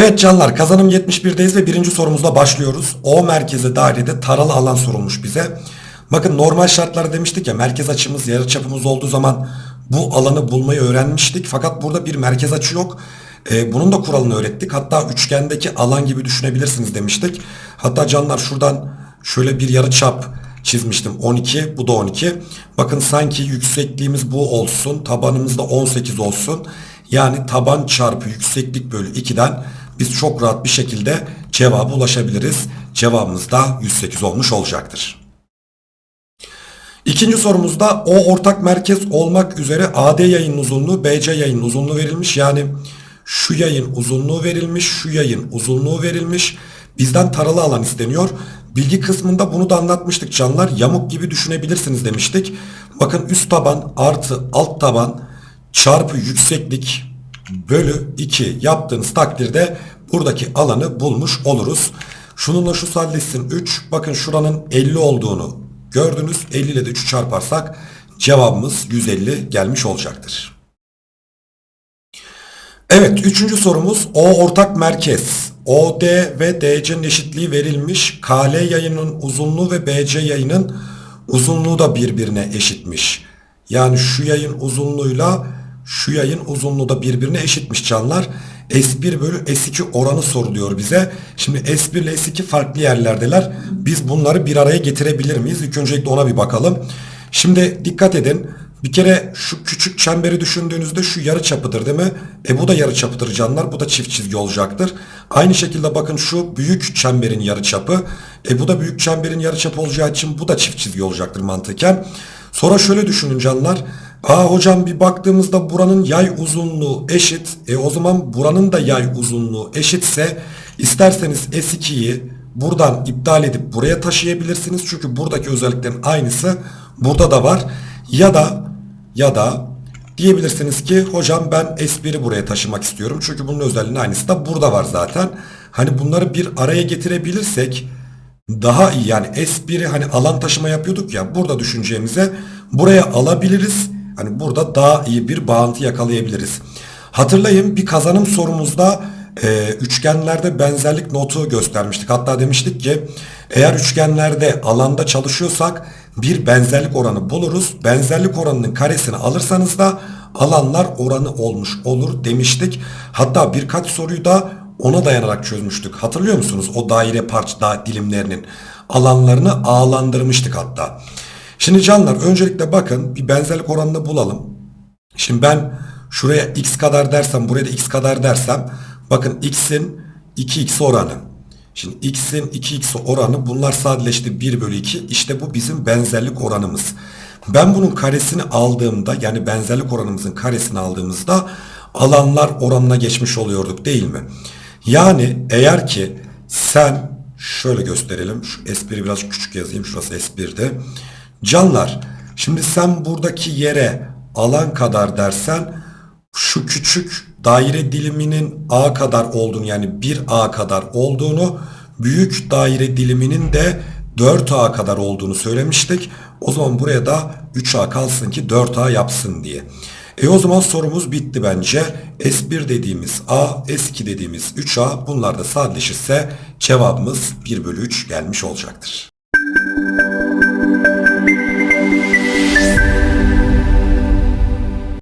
Evet canlar kazanım 71'deyiz ve birinci sorumuzla başlıyoruz. O merkezi dairede taralı alan sorulmuş bize. Bakın normal şartlarda demiştik ya merkez açımız yarıçapımız olduğu zaman bu alanı bulmayı öğrenmiştik. Fakat burada bir merkez açı yok. Ee, bunun da kuralını öğrettik. Hatta üçgendeki alan gibi düşünebilirsiniz demiştik. Hatta canlar şuradan şöyle bir yarıçap çizmiştim. 12 bu da 12. Bakın sanki yüksekliğimiz bu olsun. Tabanımız da 18 olsun. Yani taban çarpı yükseklik bölü 2'den biz çok rahat bir şekilde cevaba ulaşabiliriz. Cevabımız da 108 olmuş olacaktır. İkinci sorumuzda O ortak merkez olmak üzere AD yayın uzunluğu BC yayın uzunluğu verilmiş. Yani şu yayın uzunluğu verilmiş, şu yayın uzunluğu verilmiş. Bizden taralı alan isteniyor. Bilgi kısmında bunu da anlatmıştık canlar. Yamuk gibi düşünebilirsiniz demiştik. Bakın üst taban artı alt taban çarpı yükseklik bölü 2 yaptığınız takdirde buradaki alanı bulmuş oluruz. Şununla şu sadeleşsin 3. Bakın şuranın 50 olduğunu gördünüz. 50 ile de 3'ü çarparsak cevabımız 150 gelmiş olacaktır. Evet üçüncü sorumuz O ortak merkez. OD ve DC'nin eşitliği verilmiş. KL yayının uzunluğu ve BC yayının uzunluğu da birbirine eşitmiş. Yani şu yayın uzunluğuyla şu yayın uzunluğu da birbirine eşitmiş canlar. S1 bölü S2 oranı soruluyor bize. Şimdi S1 ile S2 farklı yerlerdeler. Biz bunları bir araya getirebilir miyiz? İlk öncelikle ona bir bakalım. Şimdi dikkat edin. Bir kere şu küçük çemberi düşündüğünüzde şu yarı çapıdır değil mi? E bu da yarı çapıdır canlar. Bu da çift çizgi olacaktır. Aynı şekilde bakın şu büyük çemberin yarı çapı. E bu da büyük çemberin yarı çapı olacağı için bu da çift çizgi olacaktır mantıken. Sonra şöyle düşünün canlar. Aa hocam bir baktığımızda buranın yay uzunluğu eşit. E o zaman buranın da yay uzunluğu eşitse isterseniz S2'yi buradan iptal edip buraya taşıyabilirsiniz. Çünkü buradaki özelliklerin aynısı burada da var. Ya da ya da diyebilirsiniz ki hocam ben S1'i buraya taşımak istiyorum. Çünkü bunun özelliğinin aynısı da burada var zaten. Hani bunları bir araya getirebilirsek daha iyi yani S1'i hani alan taşıma yapıyorduk ya burada düşüneceğimize buraya alabiliriz. Hani burada daha iyi bir bağıntı yakalayabiliriz. Hatırlayın bir kazanım sorumuzda e, üçgenlerde benzerlik notu göstermiştik. Hatta demiştik ki eğer üçgenlerde alanda çalışıyorsak bir benzerlik oranı buluruz. Benzerlik oranının karesini alırsanız da alanlar oranı olmuş olur demiştik. Hatta birkaç soruyu da ona dayanarak çözmüştük. Hatırlıyor musunuz? O daire parça dilimlerinin alanlarını ağlandırmıştık hatta. Şimdi canlar öncelikle bakın bir benzerlik oranını bulalım. Şimdi ben şuraya x kadar dersem buraya da x kadar dersem bakın x'in 2x oranı. Şimdi x'in 2x oranı bunlar sadeleşti 1 bölü 2 işte bu bizim benzerlik oranımız. Ben bunun karesini aldığımda yani benzerlik oranımızın karesini aldığımızda alanlar oranına geçmiş oluyorduk değil mi? Yani eğer ki sen şöyle gösterelim şu S1'i biraz küçük yazayım şurası S1'de. Canlar şimdi sen buradaki yere alan kadar dersen şu küçük daire diliminin A kadar olduğunu yani 1A kadar olduğunu büyük daire diliminin de 4A kadar olduğunu söylemiştik. O zaman buraya da 3A kalsın ki 4A yapsın diye. E o zaman sorumuz bitti bence. S1 dediğimiz A, S2 dediğimiz 3A bunlar da sadeleşirse cevabımız 1 bölü 3 gelmiş olacaktır.